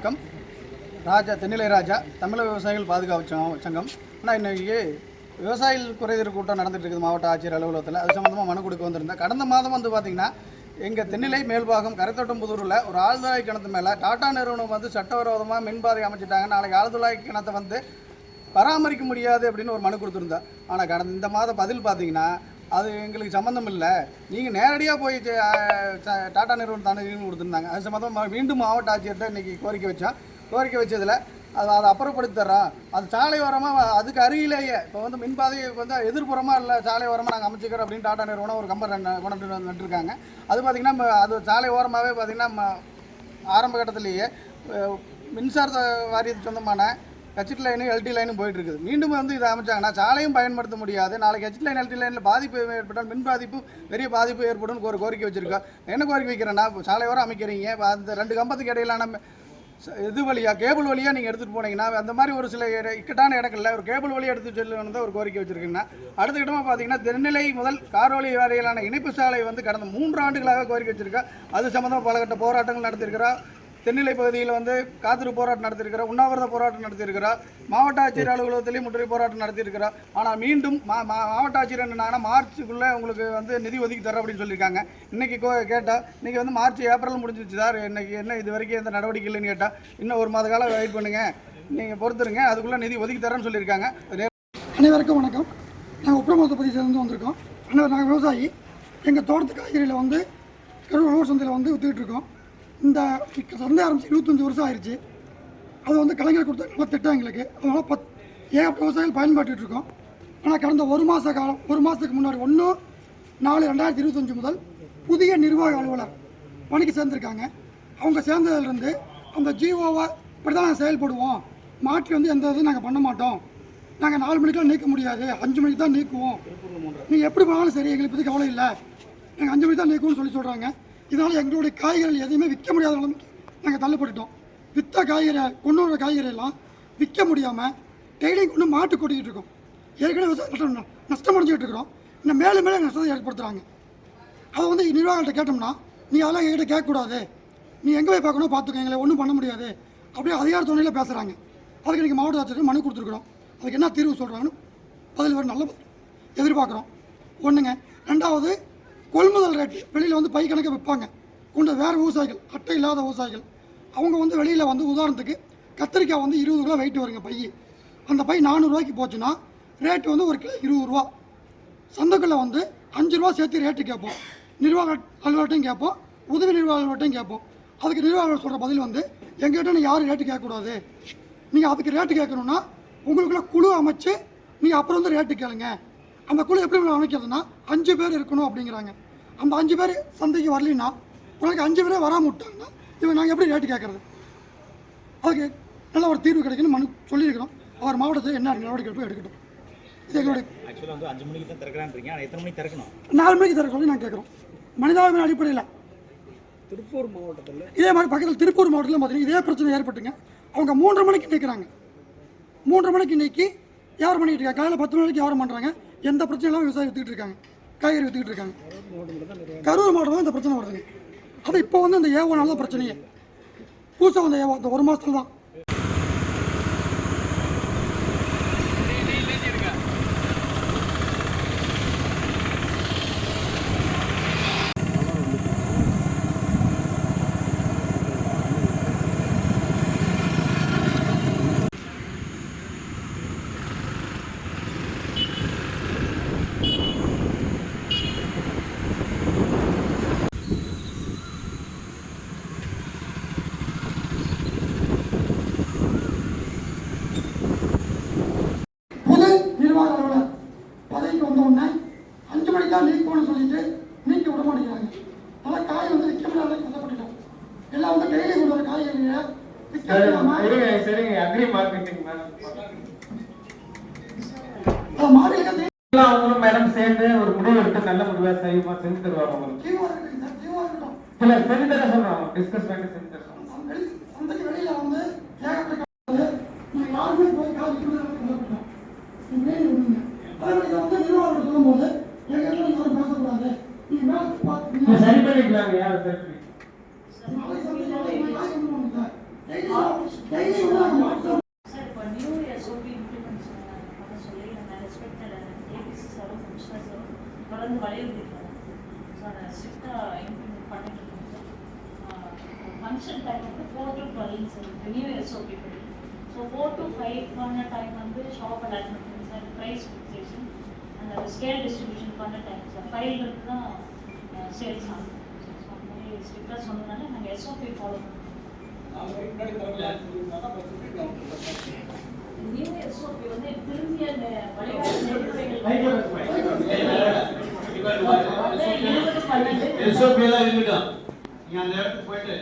வணக்கம். ராஜா தென்னிலை ராஜா தமிழக விவசாயிகள் பாதுகாப்பு சங்கம் சங்கம். ஆனால் இன்னைக்கு விவசாயிகள் குறைதீர் கூட்டம் நடந்துகிட்டு இருக்குது மாவட்ட ஆட்சியர் அலுவலகத்தில். அது சம்மந்தமாக மனு கொடுக்க வந்திருந்தேன். கடந்த மாதம் வந்து பார்த்திங்கன்னா எங்கள் தென்னிலை மேல்பாகம் கரைத்தோட்டம் புதூரில் ஒரு ஆழ்துளை கிணத்து மேலே டாடா நிறுவனம் வந்து சட்டவிரோதமாக மின்பாதை அமைச்சிட்டாங்க. நாளைக்கு ஆழ்துளை கிணத்தை வந்து பராமரிக்க முடியாது அப்படின்னு ஒரு மனு கொடுத்துருந்தேன். ஆனால் கடந்த இந்த மாதம் பதில் பார்த்தீங்கன்னா அது எங்களுக்கு சம்மந்தம் இல்லை. நீங்கள் நேரடியாக போய் ச- டாடா நிறுவனம் தானே கொடுத்துருந்தாங்க. அது சம்மந்தமாக மீண்டும் மாவட்ட ஆட்சியர்கிட்ட இன்றைக்கி கோரிக்கை வச்சோம் கோரிக்கை வச்சதில் அது அதை அப்புறப்படுத்தி தர்றோம் அது சாலை ஓரமாக அதுக்கு அருகிலேயே இப்போ வந்து மின்பாதையை வந்து எதிர்ப்புறமாக இல்லை சாலை ஓரமாக நாங்கள் அமைச்சிக்கிறோம் அப்படின்னு டாடா நிறுவனம் ஒரு கம்பர் கொண்டு வந்து நட்டுருக்காங்க. அது பார்த்திங்கன்னா அது சாலை ஓரமாகவே பார்த்திங்கன்னா ஆரம்ப கட்டத்திலேயே மின்சார வாரியத்துக்கு சொந்தமான ஹெச்டி லைனு எல்டி லைனும் போயிட்டு இருக்குது. மீண்டும் வந்து இதை அமைச்சாங்கன்னா சாலையும் பயன்படுத்த முடியாது. நாளைக்கு ஹெச்டி லைன் எல்டி லைனில் பாதிப்பு ஏற்பட்டால் மின் பாதிப்பு பெரிய பாதிப்பு ஏற்படும் ஒரு கோரிக்கை வச்சிருக்கோம் என்ன கோரிக்கை வைக்கிறேன்னா சாலையோரம் அமைக்கிறீங்க. அந்த ரெண்டு கம்பத்துக்கு இடையிலான ச- இது வழியாக கேபிள் வழியாக நீங்கள் எடுத்துகிட்டு போனீங்கன்னா அந்த மாதிரி ஒரு சில இட- இக்கட்டான இடங்கள்ல ஒரு கேபிள் வழியாக எடுத்து செல்லணும் தான் ஒரு கோரிக்கை வச்சுருக்கீங்கன்னா அடுத்த இடமா பார்த்தீங்கன்னா தென்னிலை முதல் காரோலி வரையிலான இணைப்பு சாலை வந்து கடந்த மூன்று ஆண்டுகளாக கோரிக்கை வச்சுருக்கா. அது சம்மந்தமாக பல கட்ட போராட்டங்கள் நடத்திருக்கிறோம் தென்னிலை பகுதியில் வந்து காத்திரு போராட்டம் நடத்தியிருக்கிறார் உண்ணாவிரத போராட்டம் நடத்தியிருக்கிறார் மாவட்ட ஆட்சியர் அலுவலகத்திலையும் முற்றுகை போராட்டம் நடத்தியிருக்கிறார். ஆனால் மீண்டும் மா மா- மாவட்ட ஆட்சியர் என்னன்னா மார்ச்சுக்குள்ளே உங்களுக்கு வந்து நிதி ஒதுக்கி தர அப்படின்னு சொல்லியிருக்காங்க. இன்னைக்கு கோ கேட்டால் இன்னைக்கு வந்து மார்ச் ஏப்ரல் முடிஞ்சிச்சு சார். இன்னைக்கு என்ன இது வரைக்கும் எந்த நடவடிக்கை இல்லைன்னு கேட்டால் இன்னும் ஒரு மாத காலம் வெயிட் பண்ணுங்க. நீங்கள் பொறுத்துருங்க அதுக்குள்ளே நிதி ஒதுக்கி தரேன்னு சொல்லியிருக்காங்க. அனைவருக்கும் வணக்கம். நாங்கள் உப்புரமத்தை பற்றி சேர்ந்து வந்திருக்கோம். அனைவர் நாங்கள் விவசாயி. எங்கள் தோட்டத்து காய்கறியில் வந்து கரூர் சந்தையில் வந்து விற்றுக்கிட்டு இருக்கோம். இந்த சந்தை ஆரம்பிச்சு இருபத்தஞ்சி வருஷம் ஆயிடுச்சு அது வந்து கலைஞர் கொடுத்த நல்ல திட்டம் எங்களுக்கு. அதனால் பத் ஏகப்பட்ட விவசாயிகள் பயன்பட்டுட்டு இருக்கோம். ஆனால் கடந்த ஒரு மாத காலம் ஒரு மாதத்துக்கு முன்னாடி ஒன்று நாலு ரெண்டாயிரத்தி இருபத்தஞ்சி முதல் புதிய நிர்வாக அலுவலர் பணிக்கு சேர்ந்துருக்காங்க. அவங்க சேர்ந்ததுலேருந்து அந்த ஜிஓவை இப்படி தான் நாங்கள் செயல்படுவோம். மாற்றி வந்து எந்த இதுவும் நாங்கள் பண்ண மாட்டோம். நாங்கள் நாலு மணிக்கெலாம் நீக்க முடியாது. அஞ்சு மணிக்கு தான் நீக்குவோம். நீங்கள் எப்படி போனாலும் சரி எங்களுக்கு பற்றி கவலை இல்லை. நாங்கள் அஞ்சு மணிக்கு தான் நீக்குவோம்னு சொல்லி சொல்கிறாங்க இதனால் எங்களுடைய காய்கறிகள் எதையுமே விற்க முடியாத நிலைமைக்கு நாங்கள் தள்ளப்பட்டுட்டோம். விற்ற காய்கறி கொண்டு வர காய்கறி எல்லாம் விற்க முடியாமல் டெய்லியும் கொண்டு மாட்டு கொட்டிக்கிட்டு இருக்கோம். ஏற்கனவே விவசாயம் நஷ்டம் நஷ்டம் அடைஞ்சிக்கிட்டு இருக்கிறோம். இன்னும் மேலும் மேலே நஷ்டத்தை ஏற்படுத்துகிறாங்க அதை வந்து நிர்வாகத்தை கேட்டோம்னா நீ அதெல்லாம் எங்கிட்ட கேட்கக்கூடாது. நீ எங்கே போய் பார்க்கணும் பார்த்துக்கோ எங்களை ஒன்றும் பண்ண முடியாது. அப்படியே அதிகார துணையில் பேசுகிறாங்க அதுக்கு இன்றைக்கி மாவட்ட ஆட்சியர் மனு கொடுத்துருக்குறோம். அதுக்கு என்ன தீர்வு சொல்கிறாங்கன்னு பதில் வர நல்ல எதிர்பார்க்குறோம். ஒன்றுங்க ரெண்டாவது கொள்முதல் ரேட்டு வெளியில் வந்து பை கணக்கு விற்பாங்க. கொண்டு வேறு விவசாயிகள் அட்டை இல்லாத விவசாயிகள். அவங்க வந்து வெளியில் வந்து உதாரணத்துக்கு கத்திரிக்காய் வந்து இருபது கிலோ வெயிட் வருங்க பை அந்த பை நானூறுரூவாய்க்கு போச்சுன்னா ரேட்டு வந்து ஒரு கிலோ இருபது ரூபா. சந்தைக்குள்ளே வந்து அஞ்சு ரூபா சேர்த்து ரேட்டு கேட்போம். நிர்வாக அலுவலர்கிட்டையும் கேட்போம். உதவி நிர்வாக அலுவலர்கிட்டையும் கேட்போம். அதுக்கு நிர்வாகம் சொல்கிற பதில் வந்து எங்ககிட்ட நீ யாரும் ரேட்டு கேட்கக்கூடாது. நீங்கள் அதுக்கு ரேட்டு கேட்கணுன்னா உங்களுக்குள்ள குழு அமைச்சு நீங்கள் அப்புறம் வந்து ரேட்டு கேளுங்க. அந்த குழு எப்படி அமைக்கிறதுனா அஞ்சு பேர் இருக்கணும் அப்படிங்கிறாங்க. அந்த அஞ்சு பேர் சந்தைக்கு வரலைன்னா உனக்கு அஞ்சு பேரே வராம விட்டாங்கன்னா இவங்க நாங்கள் எப்படி ரேட்டு கேட்குறது அதுக்கு நல்ல ஒரு தீர்வு கிடைக்குன்னு மனு சொல்லியிருக்கிறோம். அவர் மாவட்டத்தில் என்ன நடவடிக்கை எடுப்போ எடுக்கட்டும். இது எங்களுடைய ஆக்சுவலாக வந்து அஞ்சு மணிக்கு தான் திறக்கிறான்றீங்க. ஆனால் எத்தனை மணிக்கு திறக்கணும்? நாலு மணிக்கு தர சொல்லி நாங்கள் கேட்குறோம் மனிதாபிமான அடிப்படையில். திருப்பூர் மாவட்டத்தில்? இதே மாதிரி பக்கத்தில் திருப்பூர் மாவட்டத்தில் பார்த்தீங்கன்னா இதே பிரச்சனை ஏற்பட்டுங்க. அவங்க மூன்றரை மணிக்கு நிற்கிறாங்க மூன்றரை மணிக்கு நிற்கி வியாபாரம் பண்ணிட்டு இருக்காங்க காலையில் பத்து மணிக்கு வியாபாரம் பண்ணுறாங்க எந்த பிரச்சனையும் இல்லாமல் விவசாயம் விற்றுக்கிட்டு இருக்காங்க. காய்கறி விற்றுக்கிட்டு இருக்காங்க. கரூர் மாவட்டம் தான் இந்த பிரச்சனை வருதுங்க. அது இப்போ வந்து இந்த ஏவோனால தான் பிரச்சனையே. புதுசாக வந்த ஏவோ இந்த ஒரு மாதத்துல தான் புது நிர்வாக அலுவலர் பதவிக்கு வந்த உடனே அஞ்சு மணிக்கு தான் நீக்கணும்னு சொல்லிட்டு நீக்க விட மாட்டேங்கிறாங்க அதனால் காய் வந்து விற்க முடியாத கஷ்டப்பட்டுட்டோம் எல்லாம் வந்து டெய்லி சரிங்க சரிங்க. அக்ரி மார்க்கெட்டிங் மேடம் மாநிலத்தை அவங்களும் மேடம் சேர்ந்து ஒரு முடிவு எடுத்து நல்ல முடிவா செய்யுமா செஞ்சு தருவாங்க உங்களுக்கு? இல்ல செஞ்சு தர டிஸ்கஸ் பண்ணி செஞ்சு தர வெளியில வந்து யாருமே போய் இதை வந்து நிர்வாகம் எங்க யாரும் பேசக்கூடாது. சரி பண்ணிக்கலாங்க யார் சரி பண்ணி நாளைக்கு சார் இப்போ நியூ பண்ண சொல்லி தொடர்ந்து ஸோ அதை ஸ்ட்ரிக்டாக இம்ப்ளிமெண்ட் பண்ணிட்டு இருக்கோம் சார் ஃபங்க்ஷன் டைம் வந்து four to twelve sir new SOP படி ஸோ ஃபோர் டு ஃபைவ் பண்ண டைம் வந்து ஷாப் அலாட்மெண்ட் சார் ப்ரைஸ் அந்த ஸ்கேல் டிஸ்ட்ரிபியூஷன் பண்ண டைம் சார் ஃபைவ்ல தான் சேல்ஸ் ஆகும் ஸோ அந்த மாதிரி ஸ்ட்ரிக்டாக சொன்னதுனால நாங்கள் எஸ்ஓபி ஃபாலோ பண்ணுறோம் எஸ்ஓபி எல்லாம் இருக்கட்டும் நீங்க அந்த இடத்துக்கு போயிட்டு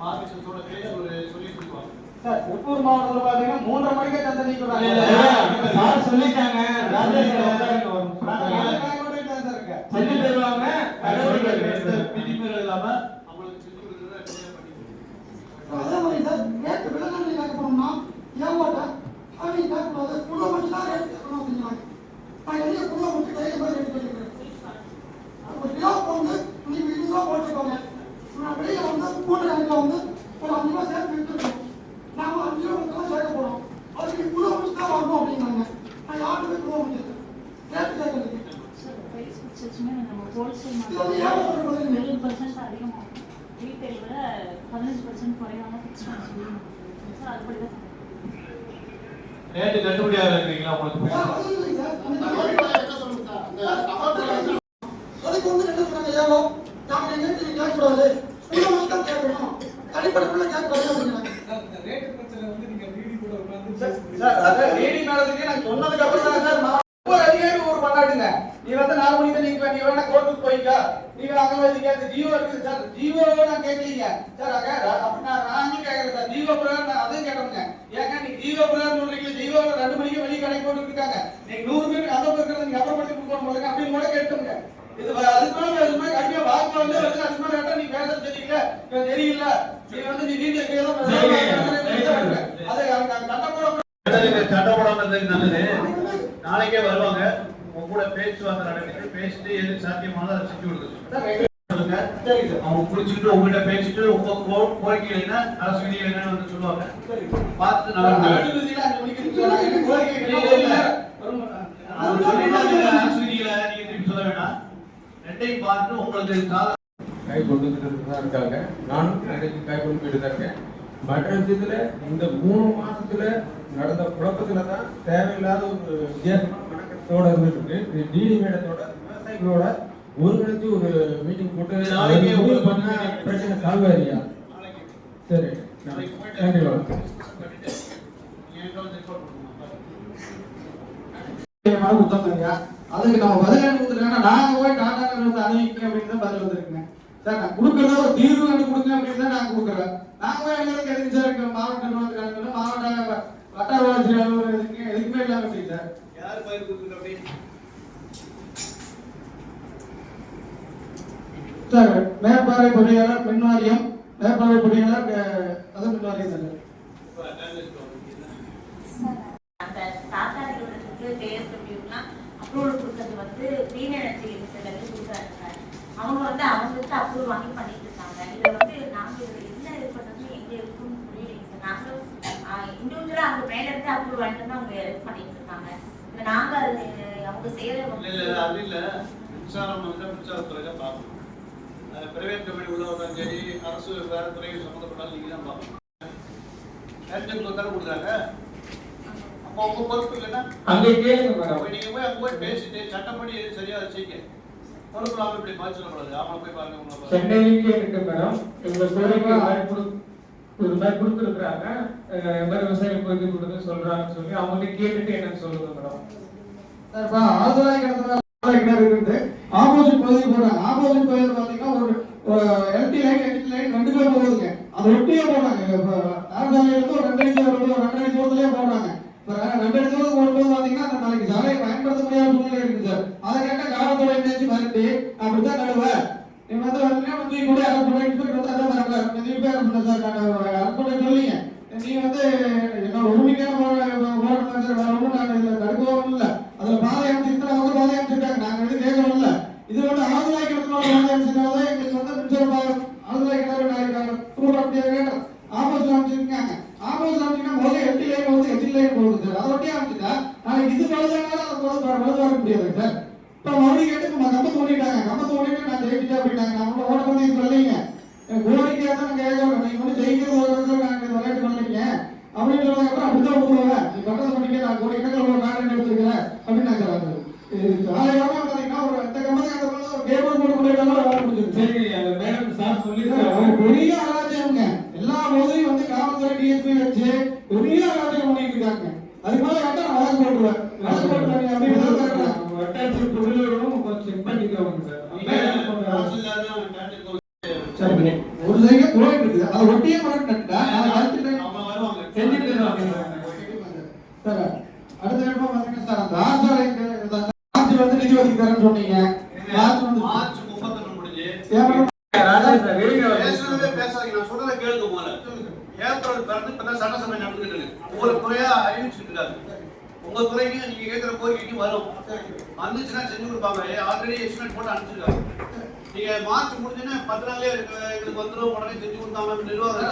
மார்க்கெட்டோட பேசி ஒரு சொல்லி கொடுப்பாங்க சார் திருப்பூர் மாவட்டத்தில் பார்த்தீங்கன்னா மூன்றரை மணிக்கே தந்தை நீக்கிறாங்க சார் சொல்லிட்டாங்க சொல்லி தருவாங்க விதிமுறை இல்லாம அவங்களுக்கு கொடுக்குறத கொடுங்க. அதே மாதிரி சார் ரேட்டு விலங்கல்வி கேட்க போனோம்னா ஏமாட்ட அப்படி கேட்கக்கூடாது குழுவை மட்டும் தான் ரேட் கேட்கணும் அப்படிங்கிறாங்க நான் எளிய குழுவை மட்டும் கையில் மாதிரி ரேட் கேட்கிறேன் ஒரு கிலோவுக்கு வந்து நீங்கள் இருபது ரூபா போட்டுக்கோங்க நான் வெளியில் வந்து கூட்ட கணக்கில் வந்து ஒரு அஞ்சு ரூபா சேர்த்து விட்டுருக்கோம் நாம அஞ்சு ரூபா மட்டும் தான் சேர்க்க போகிறோம் அதுக்கு குழுவை மட்டும் தான் வரணும் அப்படிங்கிறாங்க நான் யாருமே குழுவை முடியாது ரேட்டு கேட்கறதுக்கு சார் ப்ரைஸ் ஃபிக்சேஷனே நம்ம ஹோல்சேல் இது வந்து ஏன் சொல்றது மார்க்கெட் இருபது பர்சன்ட் அதிகமாகும். ரீட்டைல் விட பதினஞ்சு பர்சன்ட் குறையாம ஃபிக்ஸ் பண்ண சார் அதுபடி தான். ரேட்டு உங்களுக்கு. அதுக்கு வந்து என்ன சொன்னாங்க நாம எங்க கேட்கக்கூடாது ஸ்கூல்ல மட்டும் கேட்கக்கூடாது சார் அதான் நான் சொன்னதுக்கு அப்புறம் தான் சார் நான் ஒவ்வொரு அதிகாரி ஒரு பண்ணாட்டுங்க நீ வந்து நாலு மணிக்கு நீங்க நீ வேணா கோர்ட்டுக்கு போய்க்கா. நீங்க அங்க வந்து கேட்க ஜீவோ இருக்குது. சார் ஜீவோ நான் கேட்கலீங்க. சார் அங்க அப்படி நான் நானும் கேட்கறேன் சார். ஜீவோ பிரகாரம் நான் அதையும் கேட்டோங்க ஏங்க நீங்க ஜீவோ பிரகாரம் சொல்றீங்க. ஜீவோ ரெண்டு மணிக்கு வெளியே கடை போட்டு இருக்காங்க நீங்க நூறு பேர் அந்த இருக்கிறத நீங்க அப்புறப்படுத்தி கொடுக்கணும் போதுங்க அப்படின்னு கூட கேட்டோங்க. இது அதுக்கு மேல அது மாதிரி கடுமையா வாக்கு வந்து வருது. அதுக்கு மேல கேட்டா நீ பேசுறது தெரியல. தெரியல. நீ வந்து நீ வீட்டுல அதை சட்டம் போட சட்டம் போடாம நல்லது. நாளைக்கே வருவாங்க. உங்க கூட பேச்சுவார்த்தை நடக்குது பேசிட்டு எது சாத்தியமானதோ அதை செஞ்சு அவங்க புடிச்சுட்டு உங்ககிட்ட பேசிட்டு உங்க கோ- கோரிக்கை என்ன அரசு என்னன்னு வந்து சொல்லுவாங்க பார்த்து நல்லா அவங்க சொல்ல வேண்டாம் ரெண்டையும் பார்த்துட்டு உங்களுக்கு கால கை கொண்டுகிட்டு தான் இருக்காங்க நானும் ரெண்டையும் கை கொண்டு தான் இருக்கேன் மற்ற விஷயத்துல இந்த மூணு மாசத்துல நடந்த குழப்பத்துல தான் தேவையில்லாத ஒரு வித்தியாசமான மனக்கத்தோட இருந்துட்டு இருக்கு இது டிடி மேடத்தோட விவசாயிகளோட ஒருங்கிணைச்சு ஒரு மீட்டிங் போட்டு நாளைக்கு முடிவு உங்களுக்கு பண்ண பிரச்சனை சால்வ் ஆகியா சரி நாளைக்கு போயிட்டு நன்றி பண்ணுங்க. கொடுத்தோங்க அதுக்கு நம்ம பதில் என்ன கொடுத்துருக்காங்க நாங்க போய் டாடா நிறுவனத்தை அணிவிக்கிறோம் அப்படின்னு தான் பதில் வந்திருக்குங்க சார் நான் கொடுக்கறத ஒரு தீர்வு கண்டு கொடுங்க அப்படின்னு தான் நாங்க கொடுக்குறோம் நாங்க போய் எழுதுறதுக்கு எதுக்கு சார் மாவட்ட நிர்வாகத்துக்கு அனுப்பணும் மாவட்ட வ- வட்டார வளர்ச்சி அலுவலர் எதுக்கு எதுக்குமே இல்லாம எப்படி சார் யார் பயிர் கொடுக்குறது அப்படி சார் மேற்பார்வை பொறியாளர் மின் வாரியம் மேற்பார்வை பொறியாளர் அஹ், அது மின் வாரியம் சார் இப்ப attendance கவனிக்கிறீங்க. அந்த டாடா நிறுவனத்துக்கு ஜேஎஸ்டபிள்யூக்குலாம் அப்ரூவல் கொடுக்கறது வந்து க்ளீன் எனர்ஜி லிமிடெட்ல இருந்து கொடுக்குறாங்க சார் அவங்க வந்து வாங்கி பண்ணிட்டு இருக்காங்க இதை வந்து நாங்கள் என்ன இது எங்களுக்கும் புரியலைங்க சார் நாங்களும் இண்டிவிஜுவலாக அவங்க மேலேருந்து அப்ரூவல் வாங்கிட்டு வந்து அவங்க இது பண்ணிட்டு இருக்காங்க இப்போ நாங்கள் அது அவங்க செய்யற இல்ல இல்ல அது இல்ல. மின்சாரம் வந்து மின்சாரத்துறை தான் பார்க்கணும் பிரைவேட் கம்பெனி உள்ளவங்க சரி அரசு வேற துறைகள் சம்மந்தப்பட்டாலும் நீங்க தான் பார்க்கணும். தானே கொடுக்குறாங்க. அப்போ உங்க பொறுப்பு இல்லைன்னா அங்கே கேளுங்க நீங்க போய் அங்க போய் பேசிட்டு சட்டப்படி எது சரியா அதை சென்னையிலேயே இருக்கு மேடம். எங்க கோரிக்கை கொடு- ஒரு மாதிரி கொடுத்துருக்குறாங்க. இந்த மாதிரி விவசாயிகள் கோரிக்கை கொடுத்து சொல்றாங்கன்னு சொல்லி அவங்கள்ட்ட கேட்டுட்டு என்னன்னு சொல்லுங்க மேடம். சார் இப்போ ஆழ்துளை கிணத்துல கிணறு இருக்குது ஆப்போசிட் பகுதிக்கு போறாங்க ஆப்போசிட் பகுதியில் பார்த்தீங்கன்னா ஒரு எல்டி லைன் எல்டி லைன் ரெண்டு பேர் போகுதுங்க அதை ஒட்டியே போடுறாங்க இப்போ நார்சாலையிலிருந்து ஒரு ரெண்டு அடி தூரம் ஒரு ரெண்டு அடி தூரத்துலேயே போடுறாங்க இப்போ ரெண்டு அடி தூரம் போடும்போது பார்த்தீங்கன்னா அந்த நாளைக்கு சாலையை பயன்படுத்த முடியாத சூழ்நிலை இருக்குது சார் அதை கேட்டால் காவல்துறை நினைச்சு மிரட்டி அப்படித்தான் நடுவேன் நீ வந்து வந்து தூக்கி கூட அரசு பண்ண இன்ஸ்பெக்டர் வந்து அதான் வரல நீ பேர் பண்ண சார் நான் அரசு பண்ண சொல்லிங்க நீ வந்து என்ன உரிமைக்கான போராட்டம் சார் வேற ஒன்றும் நான் இதில் தடுக்கவும் இல்லை அதில் பாதை அமைச்சிருந்தா அவங்க பாதை அமைச்சிருக்காங்க நாங்கள் எதுவும் கேட்கறோம் இல்லை இது வந்து ஆழ்துளை கிணத்துல பாதை அமைச்சிருந்தாலும் எங்களுக்கு வந்து மின்சார பாதை ஆழ்துளை கிணறு நாளைக்கு தூரம் அப்படியே கேட்டோம் ஆப்போசிட் அமைச்சிருக்கீங்க எங்க கோரிக்கையா தான் நாங்க கேட்கறோம் நீங்க வந்து ஜெயிக்கிறது ஒரு இடத்துல நாங்க விளையாட்டு பண்றீங்க அப்படின்னு சொன்னதுக்கு அப்புறம் அப்படிதான் பண்ணுவாங்க நீ பக்கத்துல பண்ணிக்க நான் கோடி கணக்கில் ஒரு காரணம் எடுத்துக்கிறேன் அப்படின்னு நாங்க சொல்றாங்க சாலையாம பாத்தீங்கன்னா ஒரு இந்த கம்பெனி அந்த கம்பெனி ஒரு கேபிள் போட்டு பண்ணிருக்காங்க வேலை முடிஞ்சிருக்கு சரி அந்த மேடம் சார் சொல்லி ஒரு பெரிய அராஜகம்ங்க எல்லா போதையும் வந்து காவல்துறை டிஎஸ்பி வச்சு பெரிய அராஜகம் பண்ணிட்டு இருக்காங்க. அதுக்கு மேல கேட்டா நான் வழக்கு போட்டுருவேன். வழக்கு அப்படின்னு வட்டாட்சி பொருளும் கொஞ்சம் செக் பண்ணிக்கோங்க சார். சரி ஒரு சைடு அதை ஒட்டியே செஞ்சுட்டு சார். அடுத்த கட்டமா பாத்தீங்கன்னா சார் அந்த ஆசாலைக்கு இந்த மார்ச் வந்து நிதி ஒதுக்கி தரேன்னு சொன்னீங்க. மார்ச் வந்து மார்ச் முப்பத்தொன்னு முடிஞ்சு. பேசாதீங்க. நான் சொல்றதை கேளுங்க முதல்ல ஏப்ரல் பிறந்து இப்பதான் சட்டசபை நடந்துகிட்டு இருக்கு. ஒவ்வொரு துறையா அறிவிச்சுட்டு இருக்காங்க உங்க துறைக்கு நீங்க கேட்கிற கோரிக்கைக்கு வரும். வந்துச்சுன்னா செஞ்சு கொடுப்பாங்க ஆல்ரெடி எஸ்டிமேட் போட்டு அனுப்பிச்சிருக்காங்க. நீங்க மார்ச் முடிஞ்சுன்னா பத்து நாள்லயே எங்களுக்கு வந்துடும் உடனே செஞ்சு கொடுத்தாங்க நிர்வாகம்.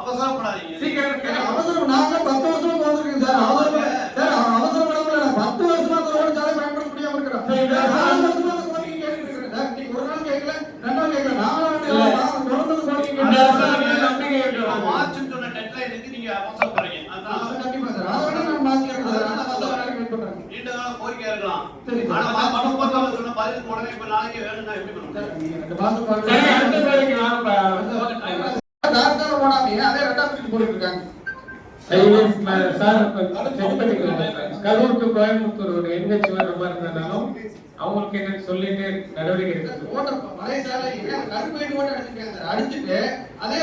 அவசரப்படாதீங்க. சீக்கிரம் அவசரம் நாங்க பத்து வருஷம் வந்திருக்கேன் சார் அவசரம் சார் அவசரம் படத்துல நான் பத்து வருஷமா அந்த ரோடு சாலை பயன்படுத்த முடியாம இருக்கிறேன் நான் நாலு வருஷமா அந்த கோரிக்கை கேட்டுட்டு இருக்கிறேன் சார் நீங்க ஒரு நாள் கேட்கல ரெண்டாவது கேட்கல நாலாவது நான் தொடர்ந்து கோரிக்கை அந்த கேட்டேன் அரசாங்கம் நம்பிக்கை வைக்கிறோம். மார்ச்னு சொன்ன டெட்லைனுக்கு நீங்க அவசரப்படுறீங்க அது அதான் கண்டிப்பா சார் அதை விட நான் மாத்தி இருக்கிறேன் சார் நான் பத்து நாளைக்கு வெயிட் பண்றேன் நீண்ட கால கோரிக்கையா இருக்கலாம் சரி, சார். ஆனா மார்ச் முப்பத்தொன்னு சொன்ன பதிலுக்கு உடனே இப்ப நாளைக்கு வேணும்னா எப்படி பண்ணுவோம் ரெண்டு மாசம் சரி அடுத்த பாருங்க. பேருக்கு வாங்க டாக்டர் போடாம அதே ரெண்டாம் பிரிச்சு போட்டுட்டு இருக்காங்க ஐஏஎஸ் சார் செக் பண்ணிக்கிறோம் கரூர் டு கோயம்புத்தூர் ஒரு என்ஹெச் வர மாதிரி இருந்தாலும் அவங்களுக்கு என்னன்னு சொல்லிட்டு நடவடிக்கை எடுக்க ஓட்ட பழைய சாலை அடிச்சுட்டு அதே